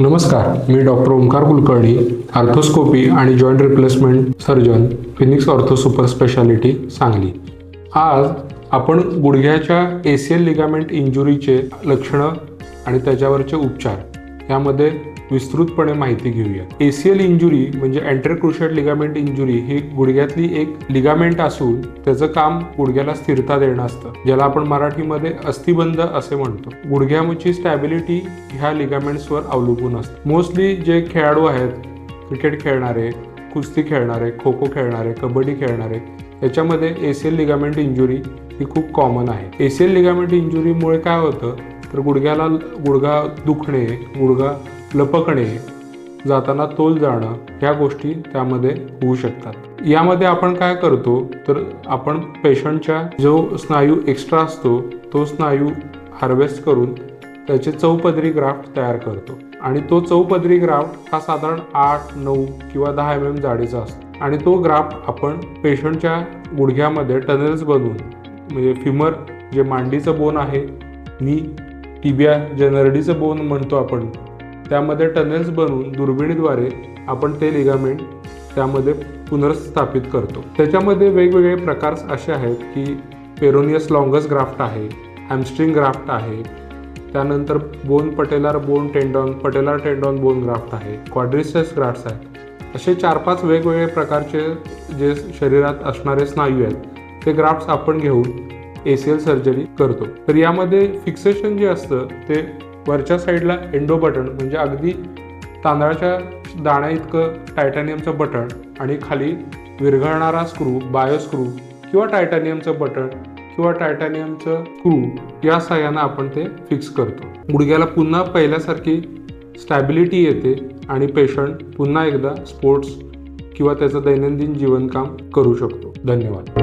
नमस्कार मी doctor Omkar Kulkarni arthroscopy आणि joint replacement surgeon Phoenix ortho super speciality Sangli. आज आपण गुडघ्याच्या एसियल लिगामेंट इंजुरीचे लक्षणं आणि त्याच्यावरचे उपचार यामध्ये विस्तृतपणे माहिती घेऊया. एसीएल इंजुरी म्हणजे अँट्रेक्रुशिएट लिगामेंट इंजुरी ही गुडघ्यातली एक लिगामेंट असून त्याचं काम गुडघ्याला स्थिरता देणं असतं ज्याला आपण मराठीमध्ये अस्थिबंध असे म्हणतो. गुडघ्याची स्टॅबिलिटी ह्या लिगामेंट्सवर अवलंबून असते. मोस्टली जे खेळाडू आहेत क्रिकेट खेळणारे कुस्ती खेळणारे खो खो खेळणारे कबड्डी खेळणारे याच्यामध्ये एसीएल लिगामेंट इंजुरी ही खूप कॉमन आहे. एसीएल लिगामेंट इंजुरीमुळे काय होतं? तर गुडघ्याला गुडघा दुखणे गुडघा लपकणे जाताना तोल जाणं ह्या गोष्टी त्यामध्ये होऊ शकतात. यामध्ये आपण काय करतो तर आपण पेशंटच्या जो स्नायू एक्स्ट्रा असतो तो स्नायू हार्वेस्ट करून त्याचे चौपदरी ग्राफ्ट तयार करतो. आणि तो चौपदरी ग्राफ्ट हा साधारण आठ नऊ किंवा दहा एम एम जाडीचा असतो. आणि तो ग्राफ्ट आपण पेशंटच्या गुडघ्यामध्ये टनेल्स बनवून म्हणजे फिमर जे मांडीचं बोन आहे नी टिबिया जे नरडीचं बोन म्हणतो आपण त्यामध्ये टनेल्स बनवून दुर्बिणीद्वारे आपण ते लिगामेंट त्यामध्ये पुनर्स्थापित करतो. त्याच्यामध्ये वेगवेगळे प्रकार असे आहेत की पेरोनियस लॉंगस ग्राफ्ट आहे हॅमस्ट्रिंग ग्राफ्ट आहे त्यानंतर bone patellar bone tendon patellar tendon bone graft आहे क्वाड्रिसेस ग्राफ्ट्स आहेत. असे चार पाच वेगवेगळे प्रकारचे जे शरीरात असणारे स्नायू आहेत ते ग्राफ्ट्स आपण घेऊन ए सी एल सर्जरी करतो. तर यामध्ये फिक्सेशन जे असतं ते वरच्या साईडला एंडो बटन म्हणजे अगदी तांदळाच्या दाण्या इतकं टायटॅनियमचं बटन आणि खाली विरघळणारा स्क्रू बायो स्क्रू किंवा टायटॅनियमचं बटन किंवा टायटॅनियमचं स्क्रू या सहाय्यानं आपण ते फिक्स करतो. गुडघ्याला पुन्हा पहिल्यासारखी स्टॅबिलिटी येते आणि पेशंट पुन्हा एकदा स्पोर्ट्स किंवा त्याचं दैनंदिन जीवनकाम करू शकतो. धन्यवाद.